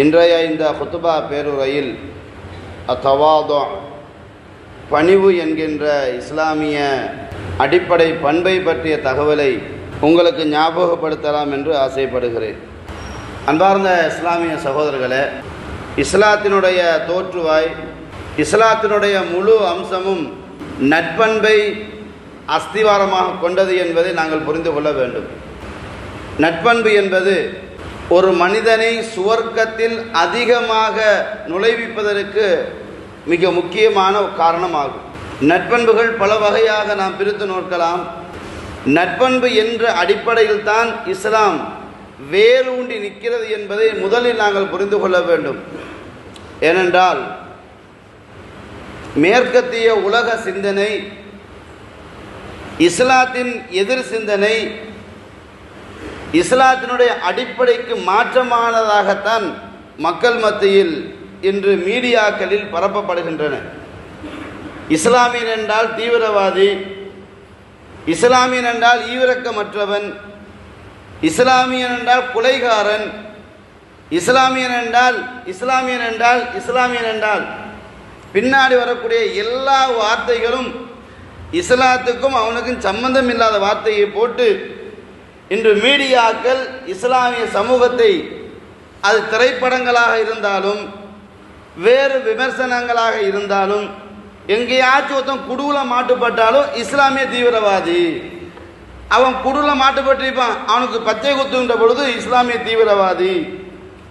இன்றைய இந்த குத்துபா பேருரையில் அத்தவாதோ பணிவு என்கின்ற இஸ்லாமிய அடிப்படை பண்பை பற்றிய தகவலை உங்களுக்கு ஞாபகப்படுத்தலாம் என்று ஆசைப்படுகிறேன். அன்பார்ந்த இஸ்லாமிய சகோதரர்களே இஸ்லாத்தினுடைய தோற்றுவாய் இஸ்லாத்தினுடைய முழு அம்சமும் நட்பண்பை அஸ்திவாரமாக கொண்டது என்பதை நாங்கள் புரிந்து கொள்ள வேண்டும். நட்பண்பு என்பது ஒரு மனிதனை சுவர்க்கத்தில் அதிகமாக நுழைவிப்பதற்கு மிக முக்கியமான காரணமாகும். நட்பண்புகள் பல வகையாக நாம் பிரித்து நோக்கலாம். நட்பண்பு என்ற அடிப்படையில் தான் இஸ்லாம் வேரூண்டி நிற்கிறது என்பதை முதலில் நாங்கள் புரிந்து கொள்ள வேண்டும். ஏனென்றால் மேற்கத்திய உலக சிந்தனை இஸ்லாத்தின் எதிர் சிந்தனை இஸ்லாத்தினுடைய அடிப்படைக்கு மாற்றமானதாகத்தான் மக்கள் மத்தியில் இன்று மீடியாக்களில் பரப்பப்படுகின்றன. இஸ்லாமியன் என்றால் தீவிரவாதி இஸ்லாமியன் என்றால் ஈவிரக்கமற்றவன் இஸ்லாமியன் என்றால் கொலைகாரன் இஸ்லாமியன் என்றால் இஸ்லாமியன் என்றால் இஸ்லாமியன் என்றால் பின்னாடி வரக்கூடிய எல்லா வார்த்தைகளும் இஸ்லாத்துக்கும் அவனுக்கும் சம்பந்தம் இல்லாத வார்த்தையை போட்டு இன்று மீடியாக்கள் இஸ்லாமிய சமூகத்தை அது திரைப்படங்களாக இருந்தாலும் வேறு விமர்சனங்களாக இருந்தாலும் எங்கேயாச்சும் ஒருத்தன் குடுவில் மாட்டுப்பட்டாலும் இஸ்லாமிய தீவிரவாதி. அவன் குடுவில் மாட்டுப்பட்டிருப்பான். அவனுக்கு பச்சை குத்துகின்ற பொழுது இஸ்லாமிய தீவிரவாதி.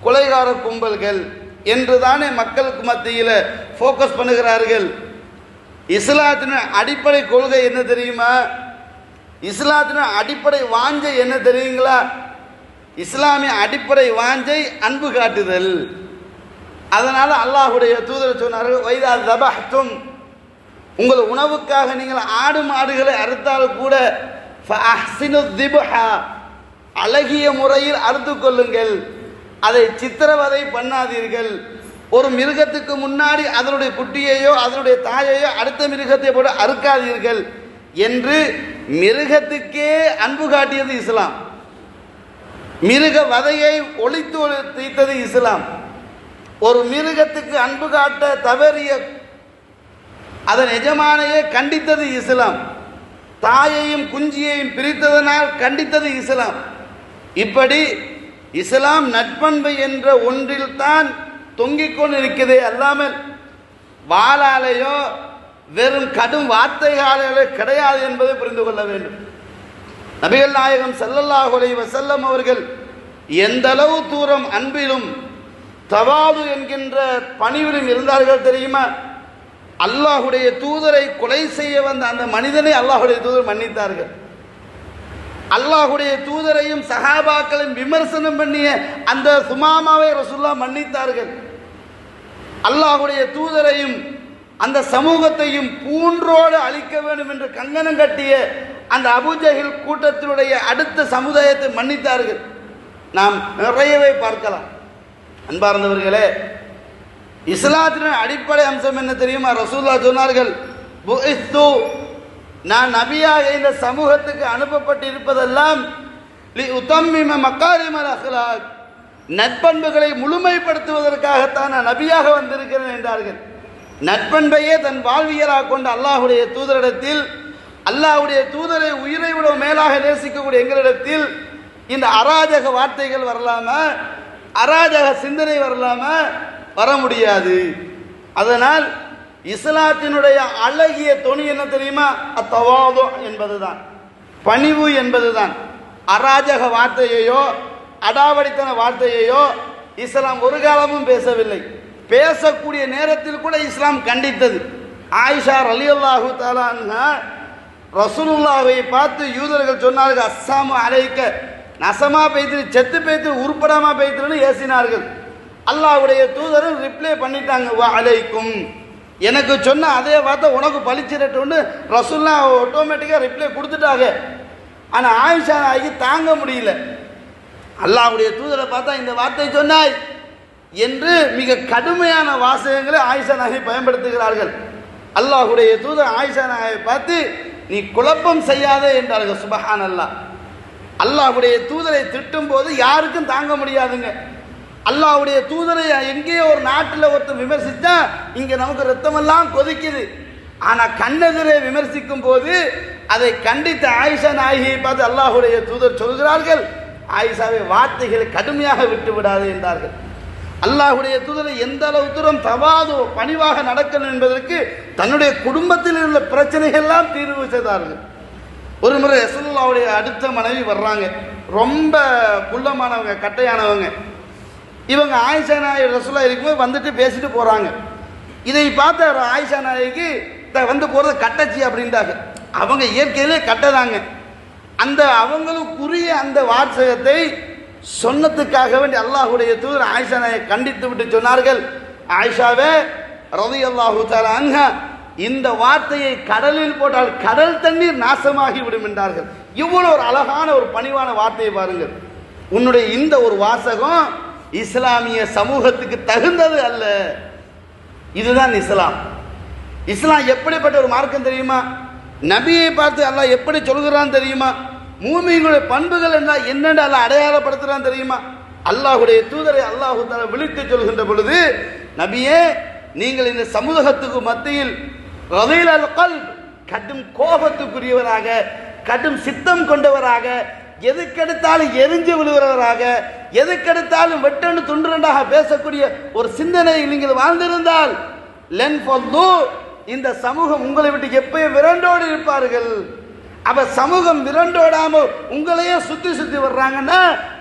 கொலைகார கும்பல்கள் என்று தானே மக்களுக்கு மத்தியில் ஃபோக்கஸ் பண்ணுகிறார்கள். இஸ்லாத்தின் அடிப்படை கொள்கை என்ன தெரியுமா? இஸ்லாத்தின அடிப்படை வாஞ்சை என்ன தெரியுங்களா? இஸ்லாமிய அடிப்படை வாஞ்சை அன்பு காட்டுதல். அதனால் அல்லாஹுடைய தூதர் சொன்னார்கள் வைதா தபஹ்தும். உங்கள் உணவுக்காக நீங்கள் ஆடு மாடுகளை அறுத்தால் கூட திபஹா. அழகிய முறையில் அறுத்து கொள்ளுங்கள். அதை சித்திரவதை பண்ணாதீர்கள். ஒரு மிருகத்துக்கு முன்னாடி அதனுடைய குட்டியையோ அதனுடைய தாயையோ அடுத்த மிருகத்தை போட அறுக்காதீர்கள். என்று மிருகத்துக்கே அன்பு காட்டியது இஸ்லாம். மிருக வதையை ஒழித்து தீர்த்தது இஸ்லாம். ஒரு மிருகத்துக்கு அன்பு காட்ட தவறிய அதன் எஜமானையே கண்டித்தது இஸ்லாம். தாயையும் குஞ்சியையும் பிரித்ததனால் கண்டித்தது இஸ்லாம். இப்படி இஸ்லாம் நட்பண்பு என்ற ஒன்றில் தான் தொங்கிக் கொண்டிருக்கிறதே அல்லாமல் வாளாலேயோ வெறும் கடும் வார்த்தைகளாலே கிடையாது என்பதை புரிந்து கொள்ள வேண்டும். நபிகள் நாயகம் ஸல்லல்லாஹு வசல்லம் அவர்கள் எந்த அளவு தூரம் அன்பிலும் தவாது என்கின்ற பணிவிலும் இருந்தார்கள் தெரியுமா? அல்லாஹுடைய தூதரை கொலை செய்ய வந்த அந்த மனிதனை அல்லாஹுடைய தூதர் மன்னித்தார்கள். அல்லாஹுடைய தூதரையும் சஹாபாக்களையும் விமர்சனம் பண்ணிய அந்த சுமாமாவை ரசுல்லா மன்னித்தார்கள். அல்லாஹுடைய தூதரையும் அந்த சமூகத்தையும் பூன்றோடு அழிக்க வேண்டும் என்று கங்கணம் கட்டிய அந்த அபுஜஹில் கூட்டத்தினுடைய அடுத்த சமுதாயத்தை மன்னித்தார்கள். நாம் நிறையவே பார்க்கலாம். அன்பார்ந்தவர்களே இஸ்லாத்தின் அடிப்படை அம்சம் என்ன தெரியுமா? ரசூல்லா சொன்னார்கள் நான் நபியாக இந்த சமூகத்துக்கு அனுப்பப்பட்டிருப்பதெல்லாம் லி நட்பண்புகளை முழுமைப்படுத்துவதற்காகத்தான் நான் நபியாக வந்திருக்கிறேன் என்றார்கள். நட்பண்பையே தன் வாழ்வியலாக கொண்ட அல்லாஹுடைய தூதரிடத்தில் அல்லாஹுடைய தூதரை உயிரை விட மேலாக நேசிக்கக்கூடிய எங்களிடத்தில் இந்த அராஜக வார்த்தைகள் வரலாமா அராஜக சிந்தனை வரலாமா வர முடியாது. அதனால் இஸ்லாத்தினுடைய அழகிய தொனி என்ன தெரியுமா? அத்தவாதோ என்பதுதான். பணிவு என்பதுதான். அராஜக வார்த்தையையோ அடாவடித்தன வார்த்தையையோ இஸ்லாம் ஒரு காலமும் பேசவில்லை. பேசக்கூடிய நேரத்தில் கூட இஸ்லாம் கண்டித்தது. ஆயிஷா அலி அல்லாஹு தாலான்னா ரசூலுல்லாவை பார்த்து யூதர்கள் சொன்னார்கள் அஸ்ஸாமு அலைக்க. நசமா பெய்து செத்து பெய்து உருப்படாமா பெய்துன்னு ஏசினார்கள். அல்லாஹ்வுடைய தூதரும் ரிப்ளை பண்ணிட்டாங்க வா அலைக்கும். எனக்கு சொன்ன அதே வார்த்தை உனக்கு பளிச்சிடட்டும்னு ரசூல்லா ஆட்டோமேட்டிக்காக ரிப்ளை கொடுத்துட்டாங்க. ஆனால் ஆயிஷா ஆகி தாங்க முடியல. அல்லாவுடைய தூதரை பார்த்தா இந்த வார்த்தை சொன்னாய் என்று மிக கடுமையான வாசகங்களை ஆயிஷா நாயை பயன்படுத்துகிறார்கள். அல்லாஹுடைய தூதர் ஆயிஷா நாயை பார்த்து நீ குழப்பம் செய்யாதே என்றார்கள். சுபஹான் அல்லாஹ் அல்லாஹ்வுடைய தூதரை திட்டும் போது யாருக்கும் தாங்க முடியாதுங்க. அல்லாஹ்வுடைய தூதரை எங்கேயோ ஒரு நாட்டில் ஒருத்தர் விமர்சித்தா இங்கே நமக்கு ரத்தமெல்லாம் கொதிக்குது. ஆனால் கண்ணெதிரை விமர்சிக்கும் போது அதை கண்டித்த ஆயிஷா நாயகியை பார்த்து அல்லாஹ்வுடைய தூதர் சொல்கிறார்கள் ஆயிஷாவை வார்த்தைகளை கடுமையாக விட்டு விடாது என்றார்கள். அல்லாஹுடைய தூதரை எந்த அளவு தூரம் தவாதோ பணிவாக நடக்கணும் என்பதற்கு தன்னுடைய குடும்பத்தில் உள்ள பிரச்சனைகள்லாம் தீர்வு செய்தார்கள். ஒரு முறை ரசூலுல்லாவுடைய அடுத்த மனைவி வர்றாங்க. ரொம்ப குள்ளமானவங்க கட்டையானவங்க. இவங்க ஆயிஷா நாயகி ரசூலா இருக்கும்போது வந்துட்டு பேசிட்டு போறாங்க. இதை பார்த்த ஆயிஷா நாயகி "த- வந்து போறது கட்டச்சி அப்படின்றாங்க. அவங்க இயற்கையிலே கட்டதாங்க. அந்த அவங்களுக்குரிய அந்த வாசகத்தை சொன்னதுக்காக வேண்டி அல்லாஹுடைய தூதர் ஆயிஷானை கண்டித்து விட்டு சொன்னார்கள். ஆயிஷாவே ரவி அல்லாஹு அன்ஹா இந்த வார்த்தையை கடலில் போட்டால் கடல் தண்ணீர் நாசமாகி விடும் என்றார்கள். இவ்வளவு ஒரு அழகான ஒரு பணிவான வார்த்தையை பாருங்கள். உன்னுடைய இந்த ஒரு வாசகம் இஸ்லாமிய சமூகத்துக்கு தகுந்தது அல்ல. இதுதான் இஸ்லாம். இஸ்லாம் எப்படிப்பட்ட ஒரு மார்க்கம் தெரியுமா? நபியை பார்த்து அல்லாஹ் எப்படி சொல்கிறான்னு தெரியுமா? மூமியினுடைய பண்புகள் என்ன என்னென்று அதை அடையாளப்படுத்துறான் தெரியுமா? அல்லாஹ்வுடைய தூதரை அல்லாஹு தஆலா விழித்து சொல்கின்ற பொழுது நபியே நீங்கள் இந்த சமூகத்துக்கு மத்தியில் கடும் கோபத்துக்குரியவராக கடும் சித்தம் கொண்டவராக எதுக்கெடுத்தாலும் எரிஞ்சு விழுகிறவராக எதுக்கெடுத்தாலும் வெட்டணு துண்டுரண்டாக பேசக்கூடிய ஒரு சிந்தனையில் நீங்கள் வாழ்ந்திருந்தால் லென் இந்த சமூகம் உங்களை விட்டு எப்பயும் விரண்டோடு இருப்பார்கள். அப்ப சமூகம் விரண்டோடாம உங்களையே சுத்தி சுத்தி வர்றாங்கன்னா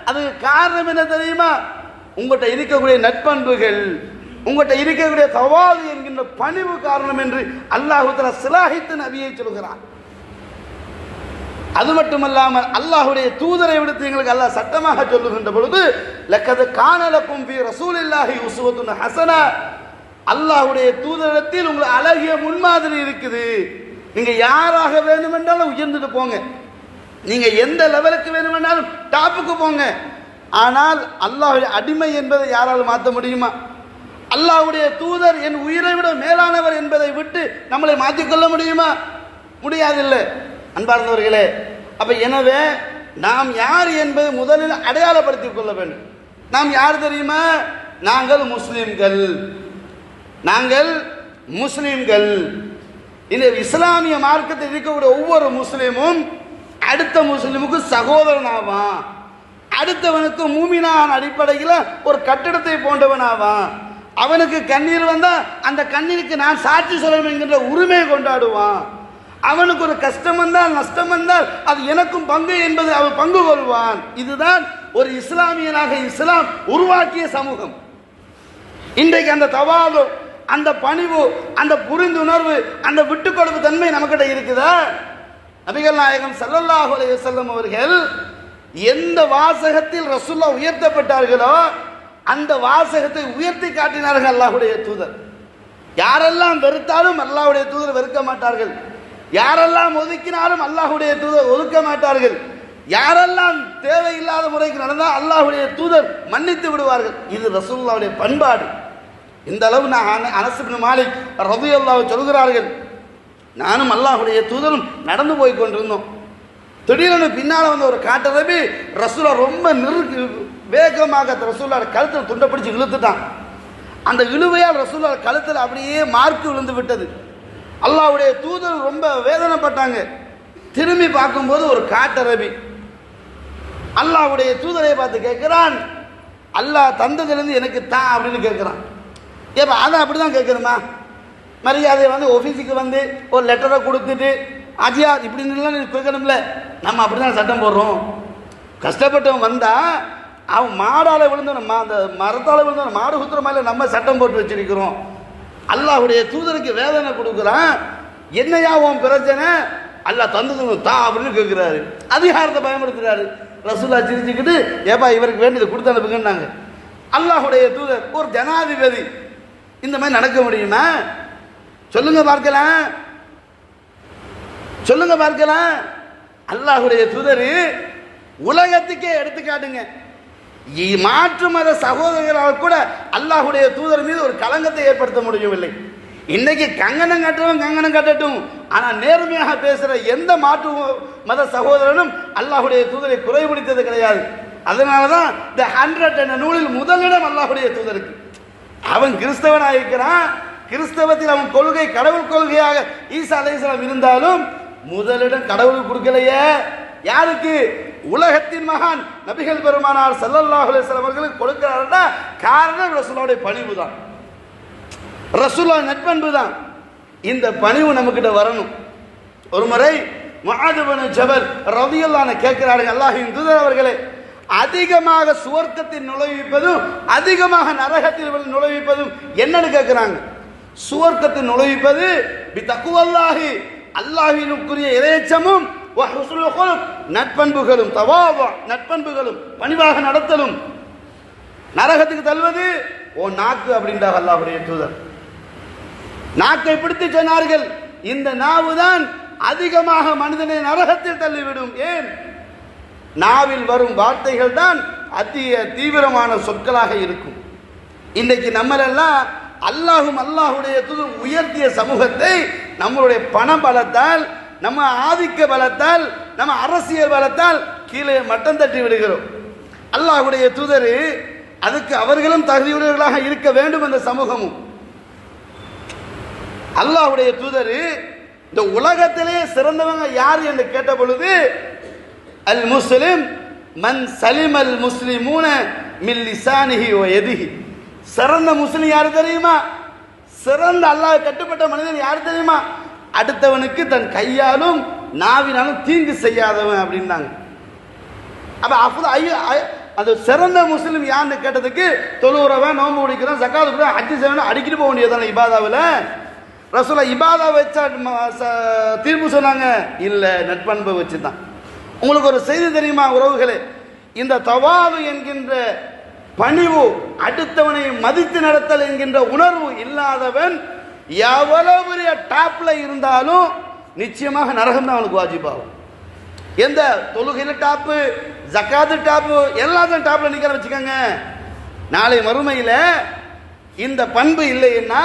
அதுக்கு காரணம் என்ன தெரியுமா? உங்கள்கிட்ட இருக்கக்கூடிய நட்பண்புகள் உங்கள்கிட்ட இருக்கக்கூடிய தவாது என்கின்ற பணிவு காரணம் என்று அல்லாஹுத்தல சிலாகித்து நபியை சொல்கிறான். அது மட்டுமல்லாமல் அல்லாஹுடைய தூதரை விடுத்து எங்களுக்கு அல்லாஹ் சட்டமாக சொல்லுகின்ற பொழுது லக்கது காணலக்கும் பி ரசூலில்லாஹி உஸ்வத்துன் ஹசனா. அல்லாஹுடைய தூதரத்தில் உங்களுக்கு அழகிய முன்மாதிரி இருக்குது. நீங்க யாராக வேண்டுமென்றாலும் உயர்ந்துட்டு போங்க. நீங்க எந்த லெவலுக்கு வேணுமென்றாலும் டாப்புக்கு போங்க. ஆனால் அல்லாஹுடைய அடிமை என்பதை யாராலும் மாற்ற முடியுமா? அல்லாஹுடைய தூதர் என் உயிரை விட மேலானவர் என்பதை விட்டு நம்மளை மாற்றிக்கொள்ள முடியுமா? முடியாதில்லை. அன்பார்ந்தவர்களே அப்ப எனவே நாம் யார் என்பதை முதலில் அடையாளப்படுத்திக் கொள்ள வேண்டும். நாம் யார் தெரியுமா? நாங்கள் முஸ்லிம்கள். நாங்கள் முஸ்லிம்கள். இந்த இஸ்லாமிய மார்க்கத்தில் இருக்கக்கூடிய ஒவ்வொரு முஸ்லீமும் அடுத்த முஸ்லீமுக்கு சகோதரன் ஆவான் அடுத்தவனுக்கு மூமினான் அடிப்படையில் ஒரு கட்டிடத்தை போன்றவன் ஆவான் அவனுக்கு கண்ணீர் வந்தால் அந்த கண்ணீருக்கு நான் சாட்சி சொல்லணும் என்கின்ற உரிமை கொண்டாடுவான். அவனுக்கு ஒரு கஷ்டம் வந்தால் நஷ்டம் வந்தால் அது எனக்கும் பங்கு என்பது அவன் பங்கு கொள்வான். இதுதான் ஒரு இஸ்லாமியனாக இஸ்லாம் உருவாக்கிய சமூகம். இன்றைக்கு அந்த தவாலும் அந்த பணிவு அந்த புரிந்துணர்வு அந்த விட்டுக்கொடுப்பு தன்மை நமக்கிட்ட இருக்குதா? நபிகள் நாயகம் சல்லல்லாஹு அலைஹி அவர்கள் எந்த வாசகத்தில் ரசுல்லா உயர்த்தப்பட்டார்களோ அந்த வாசகத்தை உயர்த்தி காட்டினார்கள் அல்லாஹுடைய தூதர். யாரெல்லாம் வெறுத்தாலும் அல்லாஹுடைய தூதர் வெறுக்க மாட்டார்கள். யாரெல்லாம் ஒதுக்கினாலும் அல்லாஹ்வுடைய தூதர் ஒதுக்க மாட்டார்கள். யாரெல்லாம் தேவையில்லாத முறைக்கு நடந்தால் அல்லாஹுடைய தூதர் மன்னித்து விடுவார்கள். இது ரசூல்லாவுடைய பண்பாடு. இந்த அளவு நான் அனசுபின் மாலிக் ரது மாலிக் சொல்கிறார்கள். நானும் அல்லாஹ்வுடைய தூதரும் நடந்து போய் கொண்டிருந்தோம். திடீரென பின்னால் வந்து ஒரு காட்டரபி ரசூலா ரொம்ப நிறுக்கு வேகமாக ரசூலோட கழுத்தில் துண்டை பிடிச்சி இழுத்துட்டான். அந்த இழுவையால் ரசூலா கழுத்தில் அப்படியே மார்க்கு விழுந்து விட்டது. அல்லாவுடைய தூதர் ரொம்ப வேதனைப்பட்டாங்க. திரும்பி பார்க்கும்போது ஒரு காட்டரபி அல்லாஹ்வுடைய தூதரை பார்த்து கேட்குறான் அல்லாஹ் தந்ததுலேருந்து எனக்கு தான் அப்படின்னு கேட்குறான். ஏப்பா அதை அப்படி தான் கேட்கணுமா? மரியாதை வந்து ஆஃபீஸுக்கு வந்து ஒரு லெட்டரை கொடுத்துட்டு அஜியா இப்படின்னுலாம் நீ கேட்கணும்ல. நம்ம அப்படி தான் சட்டம் போடுறோம். கஷ்டப்பட்டவன் வந்தால் அவன் மாடால் விழுந்தவன் மா- அந்த மரத்தால் விழுந்தவன் மாடு குத்துற மாதிரி நம்ம சட்டம் போட்டு வச்சிருக்கிறோம். அல்லாஹுடைய தூதருக்கு வேதனை கொடுக்குறான். என்னையா உன் பிரச்சனை? அல்லா தந்தது தா அப்படின்னு கேட்குறாரு அதிகாரத்தை பயன்படுத்துகிறாரு ரசூலா சிரிச்சுக்கிட்டு ஏப்பா இவருக்கு வேண்டியது கொடுத்து அனுப்புங்கன்னாங்க. அல்லாஹுடைய தூதர் ஒரு ஜனாதிபதி இந்த மாதிரி நடக்க முடியுமா சொல்லுங்க பார்க்கலாம். சொல்லுங்க பார்க்கலாம். அல்லாஹுடைய தூதர் உலகத்துக்கே எடுத்துக்காட்டுங்க. இ- மாற்று மத சகோதரர்களால் கூட அல்லாஹுடைய தூதர் மீது ஒரு கலங்கத்தை ஏற்படுத்த முடியவில்லை. இன்னைக்கு கங்கணம் கட்டுறவன் கங்கணம் கட்டட்டும். ஆனால் நேர்மையாக பேசுற எந்த மாற்று மத சகோதரனும் அல்லாஹுடைய தூதரை குறைபிடித்தது கிடையாது. அதனால தான் இந்த ஹண்ட்ரட் என்ற நூலில் முதலிடம் அல்லாஹுடைய தூதருக்கு. அவன் கிறிஸ்தவனாக இருக்கிறான் கிறிஸ்தவத்தில் அவன் கொள்கை கடவுள் கொள்கையாக ஈசா அலைஹிஸ்ஸலாம் இருந்தாலும் முதலிடம் கடவுள் கொடுக்கலையே. யாருக்கு? உலகத்தின் மகான் நபிகள் பெருமானார் ஸல்லல்லாஹு அலைஹி வஸல்லம் அவர்களுக்கு காரணம் ரசூலுடைய பணிவு தான் ரசூலா நட்பண்பு தான் இந்த பணிவு நம்மக்கிட்ட வரணும். ஒரு முறை மகாதபன ஜபல் ரதியல்லான கேட்கிறார்கள் அல்லாஹின் தூதர் அவர்களே அதிகமாக சுவர்க்கத்தில் நுழைவிப்பதும் அதிகமாக நரகத்தில் நுழைவிப்பதும் என்னன்னு கேட்கிறாங்க சுவர்க்கத்தில் நுழைவிப்பது பி தக்குவல்லாஹி அல்லாஹினுக்குரிய இறையச்சமும் நட்பண்புகளும் தவாவா நட்பண்புகளும் பணிவாக நடத்தலும். நரகத்துக்கு தள்ளுவது ஓ நாக்கு அப்படின்றார் அல்லாஹுடைய தூதர். நாக்கை பிடித்து சொன்னார்கள் இந்த நாவு தான் அதிகமாக மனிதனை நரகத்தில் தள்ளிவிடும் ஏன்? நாவில் வரும் வார்த்தைகள் தான் அதிக தீவிரமான சொற்களாக இருக்கும். இன்றைக்கு நம்மளெல்லாம் அல்லாஹும் அல்லாஹுடைய உயர்த்திய சமூகத்தை நம்மளுடைய பண பலத்தால் நம்ம ஆதிக்க பலத்தால் நம்ம அரசியல் பலத்தால் கீழே மட்டம் தட்டி விடுகிறோம். அல்லாஹுடைய தூதர் அதுக்கு அவர்களும் தகுதியுடையவர்களாக இருக்க வேண்டும் அந்த சமூகமும். அல்லாஹுடைய தூதர் இந்த உலகத்திலே சிறந்தவங்க யார் என்று கேட்ட பொழுது அல் முஸ்லிம் மன் சலிம் அல் முஸ்லிமூன மில் லிசானிஹி ஓ யதிஹி. சிறந்த முஸ்லிம் யார் தெரியுமா? சிறந்த அல்லாஹ் கட்டுப்பட்ட மனிதன் யார் தெரியுமா? அடுத்தவனுக்கு தன் கையாலும் நாவினாலும் தீங்கு செய்யாதவன் அப்படின்னாங்க. அப்ப அஃபுல் ஐயோ அது அந்த சிறந்த முஸ்லிம் யாருன்னு கேட்டதுக்கு தொழுவுறவன் நோம்பு பிடிக்கிறான் சக்காது கூட அஜி செய்வன் அடிக்கிட்டு போக வேண்டியதான இபாதாவில்? ரசூலா இபாதா வச்சா ச- தீர்ப்பு சொன்னாங்க. இல்லை நட்பண்பை வச்சு தான் உங்களுக்கு ஒரு செய்தி தெரியுமா உறவுகளே? இந்த தவாது என்கின்ற பணிவு அடுத்தவனை மதித்து நடத்தல் என்கின்ற உணர்வு இல்லாதவன் எவ்வளவு பெரிய டாப்ல இருந்தாலும் நிச்சயமாக நரகம் தான் அவனுக்கு வாஜிபாகும். எந்த தொழுகையில் டாப்பு ஜக்காத்து டாப்பு எல்லாத்தையும் டாப்ல நிக்கிற வச்சுக்கோங்க. நாளை மறுமையில் இந்த பண்பு இல்லைன்னா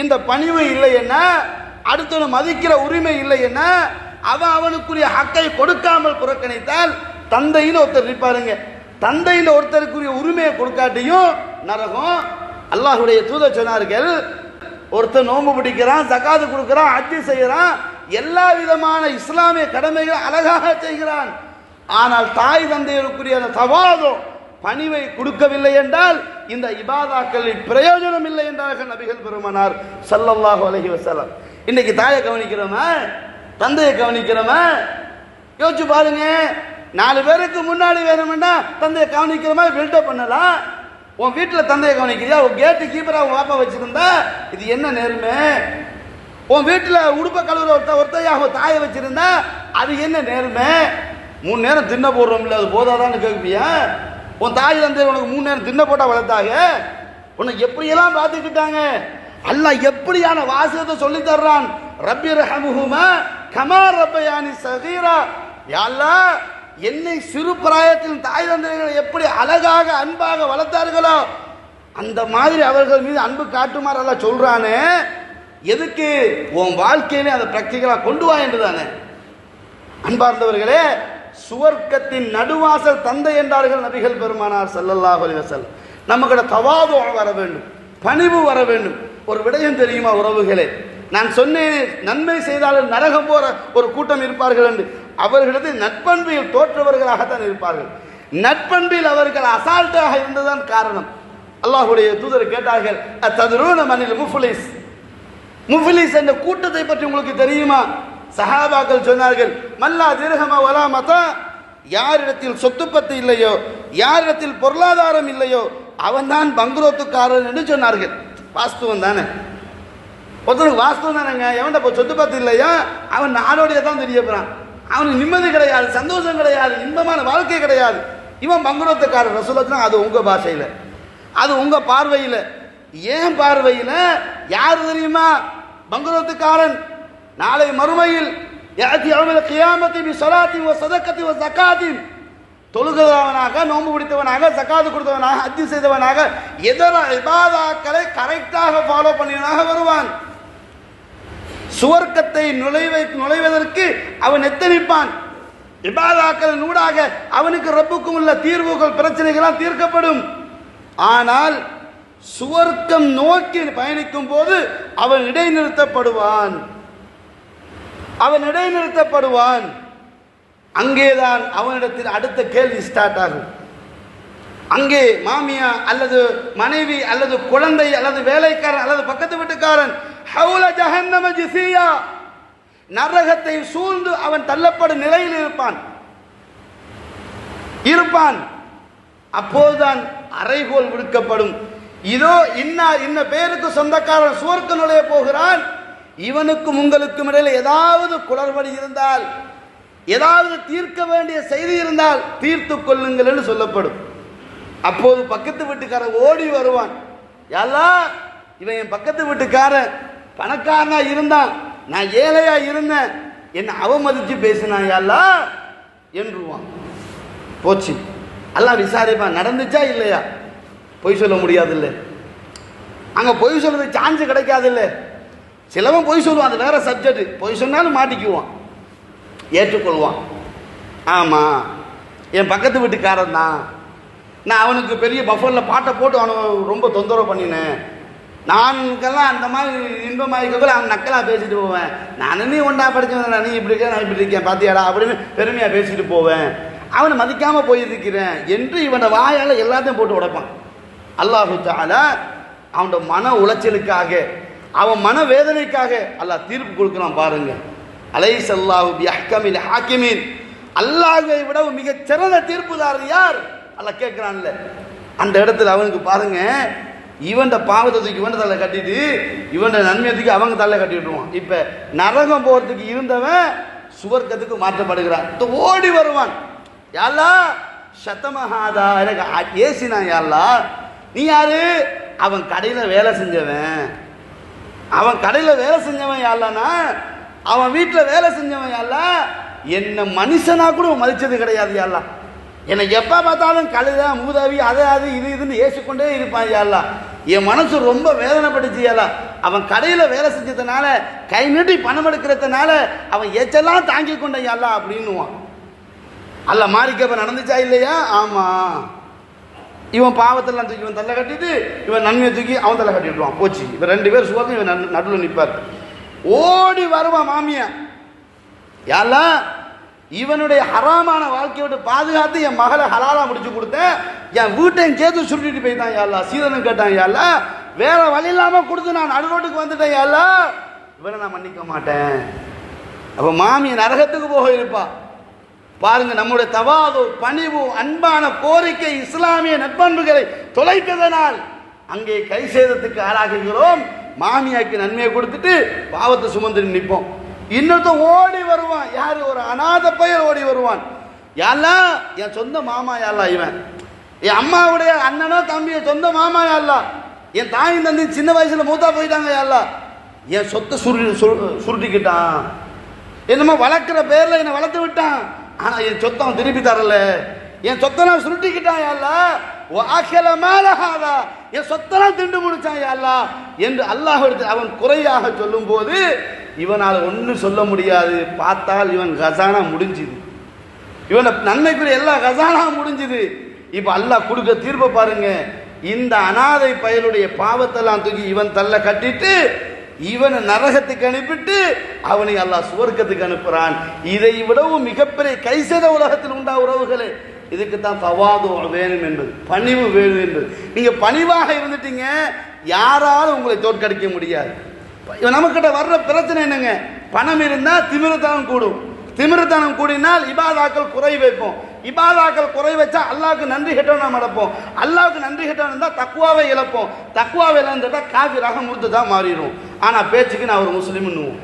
இந்த பணிவு இல்லைன்னா அடுத்தவனை மதிக்கிற உரிமை இல்லைன்னா அவன் அவனுக்குரிய ஹக்கை கொடுக்காமல் புறக்கணித்தால் தந்தைன்னு ஒருத்தர் இருப்பாருங்க தந்தையில் ஒருத்தருக்குரிய உரிமையை கொடுக்காட்டியும் நரகம் அல்லாஹுடைய தூதர் சொன்னார்கள் ஒருத்தர் நோன்பு பிடிக்கிறான் ஜக்காத்து கொடுக்கிறான் அஜி செய்கிறான் எல்லா விதமான இஸ்லாமிய கடமைகளை அழகாக செய்கிறான். ஆனால் தாய் தந்தையருக்குரிய அந்த தவாதம் பணிவை கொடுக்கவில்லை என்றால் இந்த இபாதாக்களில் பிரயோஜனம் இல்லை என்றார்கள் நபிகள் பெருமானார் சல்லல்லாஹு அலஹி வசலம் இன்னைக்கு தாயை கவனிக்கிறோமா? தந்தையை கவனிக்கிறவன் யோசிச்சு பாருங்க. நாலு பேருக்கு முன்னாடி வேணும்னா தந்தையை கவனிக்கிற மாதிரி பில்டப் பண்ணலாம். உன் வீட்டில் தந்தையை கவனிக்கிறியா? உன் கேட்டு கீப்பராக உன் வாப்பா வச்சுருந்தா இது என்ன நேர்மை? உன் வீட்டில் உடுப்ப கழுவுற ஒருத்த ஒருத்தையாக அவன் தாயை வச்சுருந்தா அது என்ன நேர்மை? மூணு நேரம் தின்ன போடுறோம்ல அது போதாதான்னு கேட்பியா உன் தாய் தந்தை உனக்கு மூணு நேரம் தின்ன போட்டால் வளர்த்தாங்க. உன்னை எப்படியெல்லாம் பார்த்துக்கிட்டாங்க? அல்லாஹ் எப்படியான வாசகத்தை சொல்லி தர்றான்? ரப்பி ரஹமுஹுமா கமா ரப்பயானி சகீரா. யாழ்லா என்னை சிறு பிராயத்தில் தாய் தந்தைகள் எப்படி அழகாக அன்பாக வளர்த்தார்களோ அந்த மாதிரி அவர்கள் மீது அன்பு காட்டுமாறு எல்லாம் சொல்றானே. எதுக்கு? உன் வாழ்க்கையிலே அதை பிராக்டிக்கலாக கொண்டு வா என்று தானே. அன்பார்ந்தவர்களே சுவர்க்கத்தின் நடுவாசல் தந்தை என்றார்கள் நபிகள் பெருமானார் ஸல்லல்லாஹு அலைஹி நம்மக்கிட்ட தவாது வர வேண்டும் பணிவு வர வேண்டும். ஒரு விடயம் தெரியுமா உறவுகளே? நான் சொன்னேன் நன்மை செய்தாலும் நரகம் போற ஒரு கூட்டம் இருப்பார்கள் என்று. அவர்களது நட்பண்பில் தோற்றவர்களாகத்தான் இருப்பார்கள். நட்பண்பில் அவர்கள் அசால்ட்டாக இருந்ததுதான் காரணம். அல்லாஹுடைய தூதர் கேட்டார்கள் அத்ததுரூன மனில் முஃபுலிஸ்? முஃபிலிஸ் என்ற கூட்டத்தை பற்றி உங்களுக்கு தெரியுமா? சஹாபாக்கள் சொன்னார்கள் மல்லா திரகம வலா மதா? யாரிடத்தில் சொத்துப்பத்து இல்லையோ யாரிடத்தில் பொருளாதாரம் இல்லையோ அவன்தான் பங்குரோத்துக்காரன் என்று சொன்னார்கள். வாஸ்துவம் தானே? ஒருத்தனுக்கு வாஸ்தவம் தானேங்க. எவன்ட இப்போ சொத்து பார்த்து இல்லையா? அவன் நாடோடைய தான் தெரிய போகிறான் அவனுக்கு நிம்மதி கிடையாது சந்தோஷம் கிடையாது இன்பமான வாழ்க்கை கிடையாது. இவன் பங்குரத்துக்காரர் ரசூலத்னா அது உங்கள் பாஷையில். அது உங்கள் பார்வையில். ஏன் பார்வையில்? யார் தெரியுமா? பங்குரத்துக்காரன் நாளை மறுமையில் யாத்தி அவங்கள கியாமத்தி பி சொலாத்தி ஓ சதக்கத்தி சக்காத்தின் தொழுகிறவனாக நோன்பு பிடித்தவனாக சக்காத்து கொடுத்தவனாக அத்தி செய்தவனாக எதர இபாதாக்களை கரெக்டாக ஃபாலோ பண்ணியவனாக வருவான். சுவர்க்கத்தை நுழைவை நுழைவதற்கு அவன் எத்தனிப்பான்? இபாதாக்கள் நூடாக அவனுக்கு ரப்புக்கும் உள்ள தீர்வுகள் பிரச்சனைகளால் தீர்க்கப்படும். ஆனால் சுவர்க்கம் நோக்கி பயணிக்கும் போது அவன் இடைநிறுத்தப்படுவான். அவன் இடைநிறுத்தப்படுவான். அங்கேதான் அவனிடத்தில் அடுத்த கேள்வி ஸ்டார்ட் ஆகும். அங்கே மாமியா அல்லது மனைவி அல்லது குழந்தை அல்லது வேலைக்காரன் அல்லது பக்கத்து வீட்டுக்காரன் ஹவுல ஜஹன்னம ஜிசியா. நரகத்தை சூழ்ந்து அவன் தள்ளப்படும் நிலையில் இருப்பான். இருப்பான். அப்போதுதான் அறைகோல் விடுக்கப்படும். இதோ இன்னா இன்ன பேருக்கு சொந்தக்காரன் சுவர்க்க நுழைய போகிறான். இவனுக்கும் உங்களுக்கும் இடையில ஏதாவது குளறுபடி இருந்தால் ஏதாவது தீர்க்க வேண்டிய செய்தி இருந்தால் தீர்த்து கொள்ளுங்கள் என்று சொல்லப்படும். அப்போது பக்கத்து வீட்டுக்காரன் ஓடி வருவான். யாரா இவன் என் பக்கத்து வீட்டுக்காரன். பணக்காரனா இருந்தான் நான் ஏழையா இருந்தேன். என்னை அவமதிச்சு பேசினான் யாரா என்றுவான். போச்சு. எல்லாம் விசாரிப்பான் நடந்துச்சா இல்லையா? பொய் சொல்ல முடியாது இல்லை அங்கே பொய் சொல்றது சான்ஸ் கிடைக்காது இல்லை சிலவன் பொய் சொல்லுவான் அது வேற சப்ஜெக்ட் பொய் சொன்னாலும் மாட்டிக்குவான். ஏற்றுக்கொள்வான். ஆமாம் என் பக்கத்து வீட்டுக்காரன் தான். நான் அவனுக்கு பெரிய பஃபரில் பாட்டை போட்டு அவனை ரொம்ப தொந்தரவு பண்ணினேன். நான்கெல்லாம் அந்த மாதிரி இன்பமாயிக்கக்குள்ள அவன் நக்கலாக பேசிட்டு போவேன். நானும் நீ ஒன்றா படித்தவன் நீ இப்படி இருக்க நான் இப்படி இருக்கேன் பார்த்தியாடா அப்படின்னு பெருமையாக பேசிட்டு போவேன். அவனை மதிக்காமல் போயிருக்கிறேன் என்று இவனை வாயால் எல்லாத்தையும் போட்டு உடைப்பான். அல்லாஹு தாலா அவனோட மன உளைச்சலுக்காக அவன் மன வேதனைக்காக அல்லாஹ் தீர்ப்பு கொடுக்குறான் பாருங்க. அலைஸ் அல்லாஹு பி அஹ்கமில் ஹாக்கிமீன். அல்லாஹை விட மிகச் சிறந்த தீர்ப்புதாரர் யார்? அல்ல கேட்குறான்ல. அந்த இடத்துல அவனுக்கு பாருங்க இவன்ட பாவத்தை தூக்கி இவன் தலை கட்டிட்டு இவன்ட நன்மையை தூக்கி அவங்க தலை கட்டி விட்டுருவான். இப்ப நரகம் போறதுக்கு இருந்தவன் சுவர்க்கத்துக்கு மாற்றப்படுகிறான். ஓடி வருவான். யாரா சத்தமஹாதா எனக்கு ஏசினான் யாரா நீ யாரு? அவன் கடையில வேலை செஞ்சவன். அவன் கடையில் வேலை செஞ்சவன் யாருலனா அவன் வீட்டில் வேலை செஞ்சவன் யாருல என்ன மனுஷனா கூட மதிச்சது கிடையாது யாருலா என்னை எப்போ பார்த்தாலும் கழுத மூதாவி அதை அது இது இதுன்னு ஏசிக்கொண்டே இருப்பான் யாருலா என் மனசு ரொம்ப வேதனைப்பட்டுச்சு யாரா அவன் கடையில் வேலை செஞ்சதுனால கை நீட்டி பணம் எடுக்கிறதுனால அவன் எச்செல்லாம் தாங்கி கொண்ட யாரா அப்படின்னுவான். அல்ல மாறிக்கப்ப நடந்துச்சா இல்லையா? ஆமாம் இவன் பாவத்தெல்லாம் தூக்கி இவன் தலை கட்டிட்டு இவன் நன்மையை தூக்கி அவன் தலை கட்டிட்டுவான் போச்சு. இவன் ரெண்டு பேர் சுவர்க்கம் இவன் நடுவில் நிற்பார் ஓடி வருவான் மாமியா யாரெல்லாம் இவனுடைய ஹராமான வாழ்க்கையை விட்டு பாதுகாத்து என் மகளை ஹலாலா முடிச்சு கொடுத்தேன். என் வீட்டையும் சேர்த்து சுருட்டிட்டு போயிட்டான் யாழ்லா சீதனம் கேட்டான் யாழ்லா வேற வழி இல்லாம கொடுத்து நான் நடுரோட்டுக்கு வந்துட்டேன் யாழ்லா இவனை நான் மன்னிக்க மாட்டேன். அப்போ மாமி நரகத்துக்கு போக இருப்பா. பாருங்க நம்முடைய தவாது பணிவு அன்பான கோரிக்கை இஸ்லாமிய நட்பண்புகளை தொலைத்ததனால் அங்கே கை சேதத்துக்கு ஆளாகுகிறோம் மாமியாக்கு நன்மையை கொடுத்துட்டு பாவத்தை சுமந்து நிற்போம். இன்னொருத்தன் ஓடி வருவான். யாரு? ஒரு அநாத பையன் ஓடி வருவான். யாரெல்லாம் என் சொந்த மாமா யாரா இவன். என் அம்மாவுடைய அண்ணனோ தம்பியோ சொந்த மாமா யாரா என் தாய் தந்தி சின்ன வயசுல மூத்தா போயிட்டாங்க யாரா என் சொத்தை சுரு- சுருட்டிக்கிட்டான். என்னமோ வளர்க்குற பேர்ல என்னை வளர்த்து விட்டான். ஆனா என் சொத்தை அவன் திருப்பி தரல. என் சொத்தை நான் சுருட்டிக்கிட்டான் யாழ்லா. வாக்கல மேலகாதா என் சொத்தெல்லாம் திண்டு முடிச்சான் யாழ்லா. என்று அல்லாஹ் அவன் குறையாக சொல்லும் போது இவனால் ஒன்றும் சொல்ல முடியாது. பார்த்தால் இவன் கசானா முடிஞ்சுது. இவனை நன்மைக்குரிய எல்லா கசானா முடிஞ்சுது. இப்போ அல்லாஹ் கொடுக்க தீர்ப்பை பாருங்க. இந்த அனாதை பயலுடைய பாவத்தெல்லாம் தூக்கி இவன் தள்ள கட்டிட்டு இவனை நரகத்துக்கு அனுப்பிட்டு அவனை அல்லாஹ் சுவர்க்கத்துக்கு அனுப்புறான். இதை விடவும் மிகப்பெரிய கைசேத உலகத்தில் உண்டா உறவுகளே? இதுக்கு தான் தவாதம் வேணும் என்பது பணிவு வேணும் என்பது. நீங்க பணிவாக இருந்துட்டீங்க யாராலும் உங்களை தோற்கடிக்க முடியாது. நம்மக்கிட்ட நமக்கிட்ட வர்ற பிரச்சனை என்னங்க? பணம் இருந்தால் திமிரத்தனம் கூடும். திமிரத்தனம் கூடினால் இபாதாக்கள் குறை வைப்போம். இபாதாக்கள் குறை வச்சா அல்லாவுக்கு நன்றி கெட்டவன் நாம் நடப்போம். அல்லாவுக்கு நன்றி கெட்டவன் இருந்தால் தக்குவாவை இழப்போம். தக்குவாவை இழந்துட்டா காஃபி ரகம் முடித்து தான் மாறிடும் ஆனால் பேச்சுக்கு நான் ஒரு முஸ்லீம்னுவோம்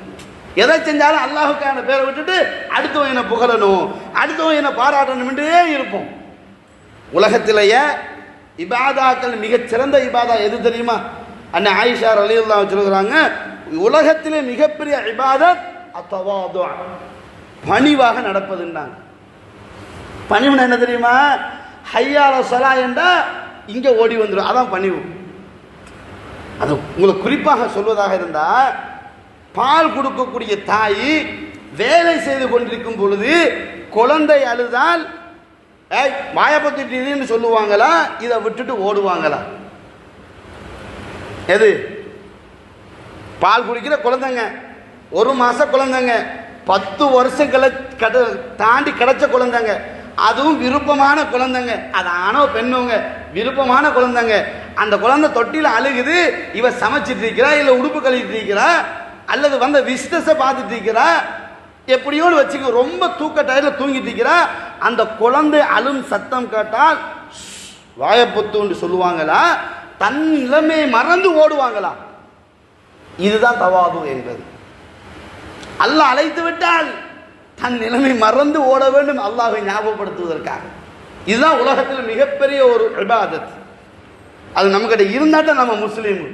எதை செஞ்சாலும் அல்லாஹுக்கான பேரை விட்டுட்டு அடுத்தவன் என்னை புகழணும். அடுத்தவன் என்னை பாராட்டணும்ன்றே இருப்போம். உலகத்திலேயே இபாதாக்கள் மிகச்சிறந்த இபாதா எது தெரியுமா? அண்ணன் ஆயிஷா அலியுல்லா வச்சிருக்கிறாங்க உலகத்திலே மிகப்பெரிய இபாதத் அத்தவாது. பணிவாக நடப்பதுன்னாங்க பணிவுன்னு என்ன தெரியுமா? ஹையால சலா என்றா இங்கே ஓடி வந்துடும் அதான் பணிவு. அது உங்களுக்கு குறிப்பாக சொல்வதாக இருந்தா பால் கொடுக்கக்கூடிய தாய் வேலை செய்து கொண்டிருக்கும் பொழுது குழந்தை அழுதால் ஏய் வாயப்பத்திட்டு சொல்லுவாங்களா? இதை விட்டுட்டு ஓடுவாங்களா? எது? பால் குடிக்கிற குழந்தைங்க. ஒரு மாத குழந்தைங்க. பத்து வருஷம் கிள கட தாண்டி கிடச்ச குழந்தைங்க. அதுவும் விருப்பமான குழந்தைங்க. அது ஆணோ பெண்ணுங்க. விருப்பமான குழந்தைங்க. அந்த குழந்தை தொட்டியில் அழுகுது. இவ சமைச்சிட்டு இருக்கிறா இல்லை உடுப்பு கழுவிட்டு இருக்கிறா அல்லது வந்த விசிட்டஸை பார்த்துட்டு இருக்கிறா எப்படியோடு வச்சுக்க ரொம்ப தூக்க டயர்ல தூங்கிட்டு இருக்கிறா. அந்த குழந்தை அழும் சத்தம் கேட்டால் வாயப்புத்துன்னு சொல்லுவாங்களா? தன் நிலைமையை மறந்து ஓடுவாங்களா? இதுதான் தவாது என்பது. அல்லாஹ் அழைத்து விட்டால் தன் நிலைமை மறந்து ஓட வேண்டும் அல்லாஹை ஞாபகப்படுத்துவதற்காக. இதுதான் உலகத்தில் மிகப்பெரிய ஒரு விபாதத் அது நம்மகிட்ட இருந்தாட்ட நம்ம முஸ்லீம்.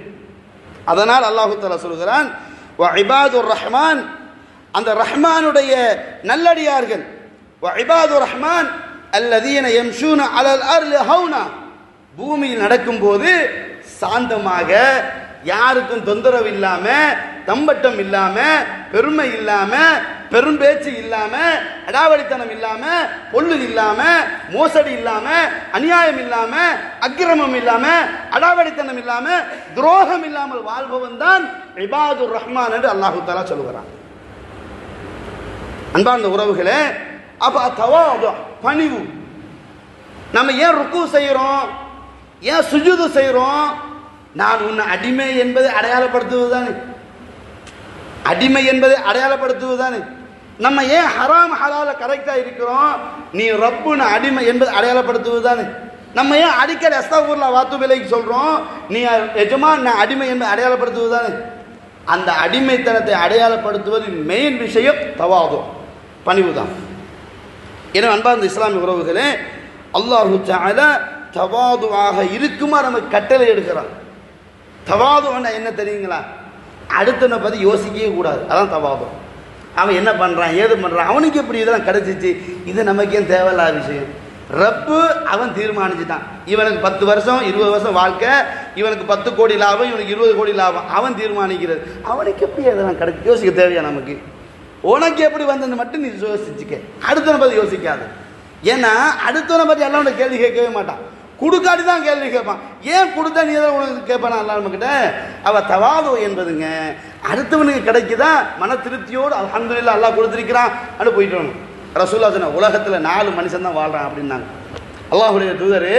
அதனால் அல்லாஹு தஆலா சொல்கிறான் இபாதுர் ரஹ்மான். அந்த ரஹ்மானுடைய நல்லடியார்கள் வ இபாதுர் ரஹ்மான் அல்லதீன எம்ஷூன அலல் அர்லி ஹவுனா. பூமியில் நடக்கும்போது சாந்தமாக யாருக்கும் தொந்தரவு இல்லாம தம்பட்டம் இல்லாம பெருமை இல்லாம பெரும் பேச்சு இல்லாம அடாவடித்தனம் இல்லாம பொல்லு இல்லாம மோசடி இல்லாம அநியாயம் இல்லாம அக்கிரமம் இல்லாம அடாவடித்தனம் இல்லாம துரோகம் இல்லாமல் வாழ்பவன் தான் இபாதுர் ரஹ்மான் என்று அல்லாஹு தாலா சொல்லுகிறான். அன்பார்ந்த உறவுகளே அப்ப தவாது பணிவு. நம்ம ஏன் ருக்கு செய்கிறோம் ஏன் சுஜுது செய்கிறோம் நான் உன்னை அடிமை என்பதை அடையாளப்படுத்துவது தானே அடிமை என்பதை அடையாளப்படுத்துவது தானே நம்ம ஏன் ஹராம் ஹலால கரெக்டா இருக்கிறோம்? நீ ரப்புன்னு அடிமை என்பது அடையாளப்படுத்துவது தானே நம்ம ஏன் அடிக்கடி அஸ்தாபூர்ல வாத்து விலைக்கு சொல்றோம்? நீ எஜமா நான் அடிமை என்பதை அடையாளப்படுத்துவது தானே அந்த அடிமைத்தனத்தை அடையாளப்படுத்துவது மெயின் விஷயம் தவாதும் பணிவு தான் எனவே அன்பார்ந்த இஸ்லாமிய உறவுகளே அல்லாஹு தவாதுவாக இருக்குமா? நமக்கு கட்டளை எடுக்கிறான். தவாதுன்னா என்ன தெரியுங்களா? அடுத்தவனை பற்றி யோசிக்கவே கூடாது. அதான் தவாதம் அவன் என்ன பண்ணுறான் ஏது பண்ணுறான் அவனுக்கு எப்படி இதெல்லாம் கிடச்சிச்சு? இது நமக்கு ஏன் தேவையில்லாத விஷயம்? ரப்பு அவன் தீர்மானிச்சுட்டான். இவனுக்கு பத்து வருஷம் இருபது வருஷம் வாழ்க்கை. இவனுக்கு பத்து கோடி லாபம் இவனுக்கு இருபது கோடி லாபம். அவன் தீர்மானிக்கிறது. அவனுக்கு எப்படி அதெல்லாம் கிடைக்கும் யோசிக்க தேவையா நமக்கு? உனக்கு எப்படி வந்தது மட்டும் நீ யோசிச்சுக்க. அடுத்தவனை பற்றி யோசிக்காது. ஏன்னா அடுத்தவனை பற்றி எல்லாம் கேள்வி கேட்கவே மாட்டான். கொடுக்காடி தான் கேள்வி கேட்பான். ஏன் கொடுத்தா நீ தான் உனக்கு கேட்பானா அல்லா கிட்ட அவ தவாதோ என்பதுங்க. அடுத்தவனுக்கு கிடைக்குதா? மன திருப்தியோடு அலமதுல்லா அல்லாஹ் கொடுத்துருக்கிறான். அப்படி போயிட்டு வரணும். ரசூல்லா சொன்ன உலகத்தில் நாலு மனுஷன் தான் வாழ்கிறான் அப்படின்னாங்க. அல்லாஹுடைய தூதர்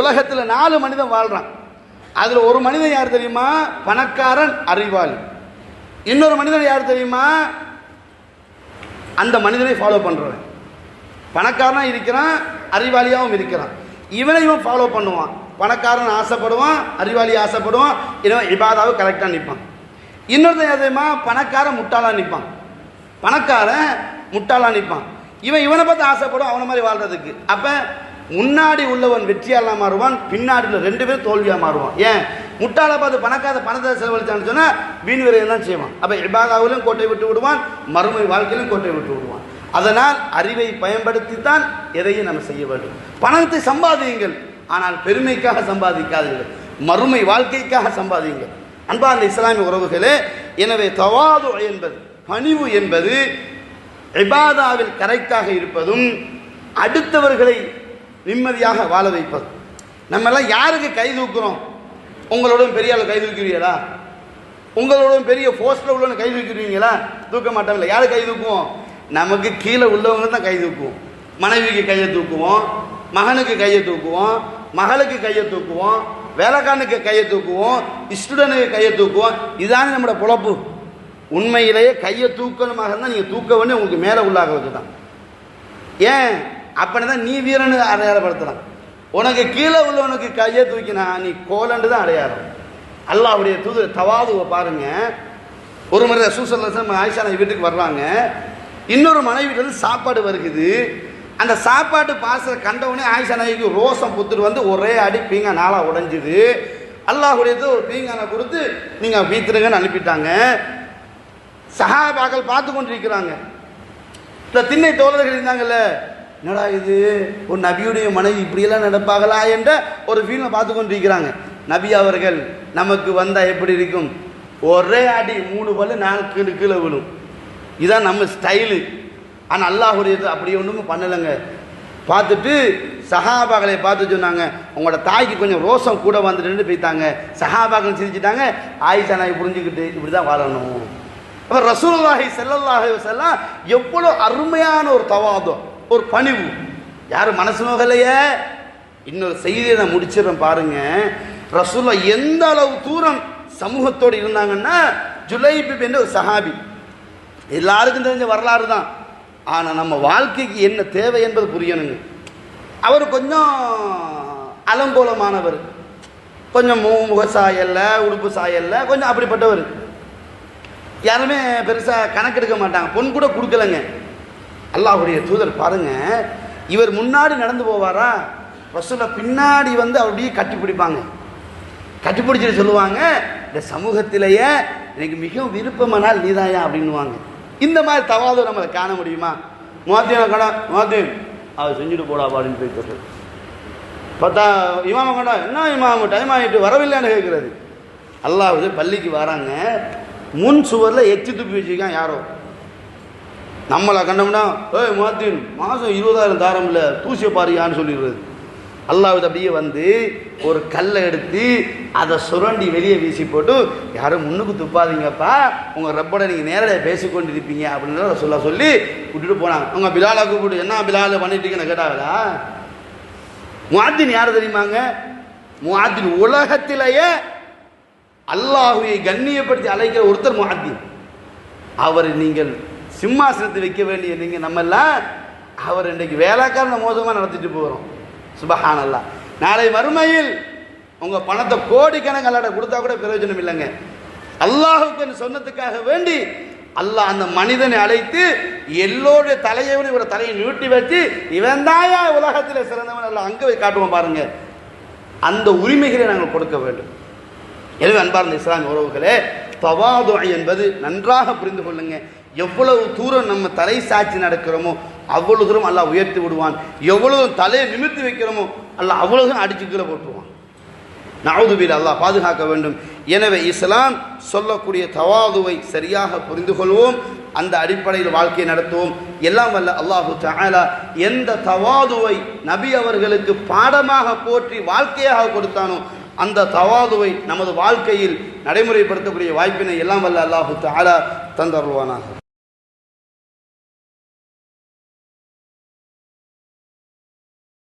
உலகத்தில் நாலு மனிதன் வாழ்கிறான் அதில் ஒரு மனிதன் யார் தெரியுமா? பணக்காரன் அறிவாளி. இன்னொரு மனிதன் யார் தெரியுமா? அந்த மனிதனை ஃபாலோ பண்ணுறவன் பணக்காரனாக இருக்கிறான் அறிவாளியாகவும் இருக்கிறான். இவனை இவன் ஃபாலோ பண்ணுவான். பணக்காரன் ஆசைப்படுவான் அறிவாளி ஆசைப்படுவான் இவன் இபாதாவை கரெக்டாக நிற்பான் இன்னொருத்தன் எதுமா தெரியுமா? பணக்காரன் முட்டாளாக நிற்பான் பணக்காரன் முட்டாளாக நிற்பான் இவன் இவனை பார்த்து ஆசைப்படும் அவனை மாதிரி வாழ்றதுக்கு. அப்போ முன்னாடி உள்ளவன் வெற்றியாளாக மாறுவான் பின்னாடி உள்ள ரெண்டு பேரும் தோல்வியாக மாறுவான். ஏன்? முட்டாளை பார்த்து பணக்காத பணத்தை செலவழிச்சான்னு சொன்னால் வீண் விரையம் தான் செய்வான். அப்போ இபாதாவிலும் கோட்டை விட்டு விடுவான் மறுமை வாழ்க்கையிலும் கோட்டை விட்டு விடுவான். அதனால் அறிவை பயன்படுத்தித்தான் எதையும் நம்ம செய்ய வேண்டும். பணத்தை சம்பாதியுங்கள். ஆனால் பெருமைக்காக சம்பாதிக்காதீர்கள். மறுமை வாழ்க்கைக்காக சம்பாதியுங்கள். அன்பார்ந்த இஸ்லாமிய உறவுகளே எனவே தவாது என்பது பணிவு என்பது இபாதாவில் கரெக்டாக இருப்பதும் அடுத்தவர்களை நிம்மதியாக வாழ வைப்பது நம்மெல்லாம் யாருக்கு கை தூக்குறோம்? உங்களோட பெரிய ஆள் கை தூக்குறீங்களா உங்களோட பெரிய போஸ்டில் உள்ளவங்க கை தூக்கிடுவீங்களா? தூக்க மாட்டாங்களா? யாரு கை தூக்குவோம்? நமக்கு கீழே உள்ளவங்க தான் கை தூக்குவோம். மனைவிக்கு கையை தூக்குவோம். மகனுக்கு கையை தூக்குவோம். மகளுக்கு கையை தூக்குவோம். வேலைக்காரனுக்கு கையை தூக்குவோம். ஸ்டூடெண்ட்டுக்கு கையை தூக்குவோம். இதுதானே நம்மளோட பொழப்பு. உண்மையிலேயே கையை தூக்கணுமாக இருந்தால் நீங்கள் தூக்க வேண்டிய உங்களுக்கு மேலே உள்ளாகிறது தான். ஏன்? அப்படி தான் நீ வீரனு அடையாளப்படுத்தலாம். உனக்கு கீழே உள்ளவனுக்கு கையை தூக்கினா நீ கோலண்டு தான் அடையாளம். அல்லாவுடைய தூது தவாதுவை பாருங்க. ஒரு முறை ரசூசல்லம் ஆயிஷா வீட்டுக்கு வர்றாங்க. இன்னொரு மனைவிட்டு சாப்பாடு வருகுது. அந்த சாப்பாட்டு பாசத்தை கண்டவுடனே ஆயிஷா நபிக்கு ரோசம் புத்துட்டு வந்து ஒரே அடி பீங்கா நாளாக உடஞ்சிது. அல்லாஹுடையது ஒரு பீங்கானை கொடுத்து நீங்கள் வீத்துருங்கன்னு அனுப்பிட்டாங்க. சஹாபாக்கள் பார்த்து கொண்டிருக்கிறாங்க. இந்த திண்ணை தோழர்கள் இருந்தாங்கல்ல என்னடா இது? ஒரு நபியுடைய மனைவி இப்படியெல்லாம் நடப்பாங்களா? என்ற ஒரு ஃபீலை பார்த்து கொண்டிருக்கிறாங்க. நபி அவர்கள் நமக்கு வந்தால் எப்படி இருக்கும்? ஒரே அடி மூணு பல்லு நாலு கீழே கீழே விழும். இதான் நம்ம ஸ்டைலு ஆனால் அல்லாஹுடைய அப்படி ஒன்றும் பண்ணலைங்க. பார்த்துட்டு சஹாபாக்களை பார்த்து சொன்னாங்க உங்களோட தாய்க்கு கொஞ்சம் ரோசம் கூட வந்துட்டு போயிட்டாங்க. சஹாபாக்கள் சிரிச்சிட்டாங்க. ஆயிஷா நாய் புரிஞ்சுக்கிட்டு இப்படி தான் வாழணும். அப்போ ரசூல்லாஹி செல்லல்லாஹி செல்லாம் எவ்வளோ அருமையான ஒரு தவாதம் ஒரு பணிவு. யாரும் மனசு நோகலையே இன்னொரு செய்தியை நான் முடிச்சிடறேன் பாருங்க. ரசூல்லா எந்த அளவு தூரம் சமூகத்தோடு இருந்தாங்கன்னா ஜுலைபிப் என்ற ஒரு சஹாபி எல்லாருக்கும் தெரிஞ்ச வரலாறு தான். ஆனால் நம்ம வாழ்க்கைக்கு என்ன தேவை என்பது புரியணுங்க. அவர் கொஞ்சம் அலங்கோலமானவர். கொஞ்சம் முக சாயல்ல உடுப்பு சாயல்ல கொஞ்சம் அப்படிப்பட்டவர். யாருமே பெருசாக கணக்கெடுக்க மாட்டாங்க. பொன் கூட கொடுக்கலங்க. அல்லாஹுடைய தூதர் பாருங்க. இவர் முன்னாடி நடந்து போவாரா? ரசூலை பின்னாடி வந்து அப்படியே கட்டி பிடிப்பாங்க. கட்டி பிடிச்சிட்டு சொல்லுவாங்க இந்த சமூகத்திலேயே எனக்கு மிகவும் விருப்பமானால் நீதாயா? அப்படின்னுவாங்க. இந்த மாதிரி தவாது நம்ம காண முடியுமா? முவாத்தியான கடை முவாத்தின் அவர் செஞ்சுட்டு போடா அப்படின்னு போய் சொல்றது பார்த்தா இமாம கண்டா என்ன இமாம டைம் ஆகிட்டு வரவில்லைன்னு கேட்குறது அல்லாவது பள்ளிக்கு வராங்க. முன் சுவரில் எச்சி துப்பி வச்சுருக்கான் யாரோ. நம்மளை கண்டோம்னா ஏய் மாத்தின் மாதம் இருபதாயிரம் தாரம் இல்லை தூசியை பாருயான்னு சொல்லிடுறது. அல்லாஹ் அப்படியே வந்து ஒரு கல்லை எடுத்து அதை சுரண்டி வெளியே வீசி போட்டு யாரும் முன்னுக்கு துப்பாதீங்கப்பா. உங்கள் ரப்போட நீங்கள் நேரடியாக பேசிக்கொண்டு இருப்பீங்க அப்படின்னு சொல்ல சொல்லி விட்டுட்டு போனாங்க. உங்கள் பிலாலை கூப்பிட்டு என்ன பிலால பண்ணிட்டீங்கன்னு கேட்டாங்களா? முஆத்தின் யார் தெரியுமாங்க? முஆத்தின் உலகத்திலேயே அல்லாஹுவை கண்ணியப்படுத்தி அழைக்கிற ஒருத்தர் முஆத்தின் அவர் நீங்கள் சிம்மாசனத்தை வைக்க வேண்டிய நீங்கள் நம்மெல்லாம் அவர் இன்றைக்கு வேலைக்காரனை மோசமாக நடத்திட்டு போகிறோம் சுபஹானல்லா. நாளை மறுமையில் உங்கள் பணத்தை கோடிக்கணக்கல்லாட கொடுத்தா கூட பிரயோஜனம் இல்லைங்க. அல்லாஹுக்கு சொன்னதுக்காக வேண்டி அல்லாஹ் அந்த மனிதனை அழைத்து எல்லோருடைய தலையை இவரை தலையை நீட்டி வச்சு இவன் தாயா உலகத்தில் சிறந்தவன் அல்ல அங்கே போய் காட்டுவோம் பாருங்க. அந்த உரிமைகளை நாங்கள் கொடுக்க வேண்டும். எனவே அன்பார்ந்த இஸ்லாமிய உறவுகளே தவாது என்பது நன்றாக புரிந்து கொள்ளுங்கள் எவ்வளவு தூரம் நம்ம தலை சாட்சி நடக்கிறோமோ அவ்வளவு தூரம் அல்லாஹ் உயர்த்தி விடுவான். எவ்வளவு தலையை நிமிர்த்தி வைக்கிறோமோ அல்லாஹ் அவ்வளவு தூரம் அடிச்சு கீழே போட்டுருவான். நவுதுபில் அல்லாஹ் பாதுகாக்க வேண்டும். எனவே இஸ்லாம் சொல்லக்கூடிய தவாதுவை சரியாக புரிந்து கொள்வோம். அந்த அடிப்படையில் வாழ்க்கையை நடத்துவோம். எல்லாம் வல்ல அல்லாஹு தாலா எந்த தவாதுவை நபி அவர்களுக்கு பாடமாக போற்றி வாழ்க்கையாக கொடுத்தானோ அந்த தவாதுவை நமது வாழ்க்கையில் நடைமுறைப்படுத்தக்கூடிய வாய்ப்பினை எல்லாம் வல்ல அல்லாஹு தாலா தந்தருவானாக